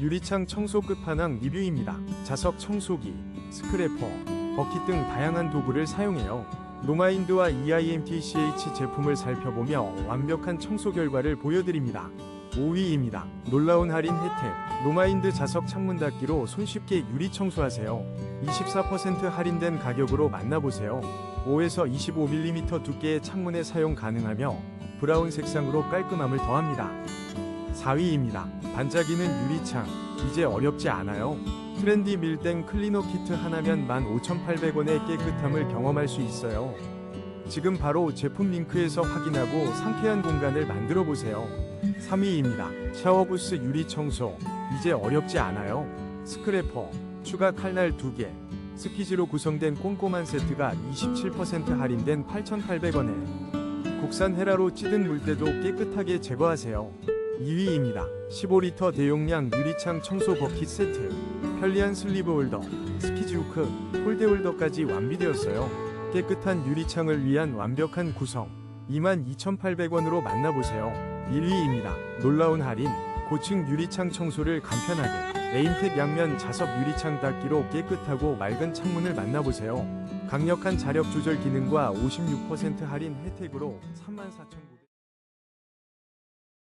유리창 청소 끝판왕 리뷰입니다. 자석 청소기, 스크래퍼, 버킷 등 다양한 도구를 사용해요. 노마인드와 EIMTCH 제품을 살펴보며 완벽한 청소 결과를 보여드립니다. 5위입니다. 놀라운 할인 혜택. 노마인드 자석 창문 닫기로 손쉽게 유리 청소하세요. 24% 할인된 가격으로 만나보세요. 5에서 25mm 두께의 창문에 사용 가능하며 브라운 색상으로 깔끔함을 더합니다. 4위입니다. 반짝이는 유리창. 이제 어렵지 않아요. 트렌디 밀땡 클리너 키트 하나면 15,800원의 깨끗함을 경험할 수 있어요. 지금 바로 제품 링크에서 확인하고 상쾌한 공간을 만들어 보세요. 3위입니다. 샤워부스 유리 청소. 이제 어렵지 않아요. 스크래퍼, 추가 칼날 2개, 스키즈로 구성된 꼼꼼한 세트가 27% 할인된 8,800원에 국산 헤라로 찌든 물때도 깨끗하게 제거하세요. 2위입니다. 15리터 대용량 유리창 청소 버킷 세트. 편리한 슬리브 홀더, 스키즈 후크, 폴대 홀더까지 완비되었어요. 깨끗한 유리창을 위한 완벽한 구성. 22,800원으로 만나보세요. 1위입니다. 놀라운 할인. 고층 유리창 청소를 간편하게. 에임텍 양면 자석 유리창 닫기로 깨끗하고 맑은 창문을 만나보세요. 강력한 자력 조절 기능과 56% 할인 혜택으로 34,900원.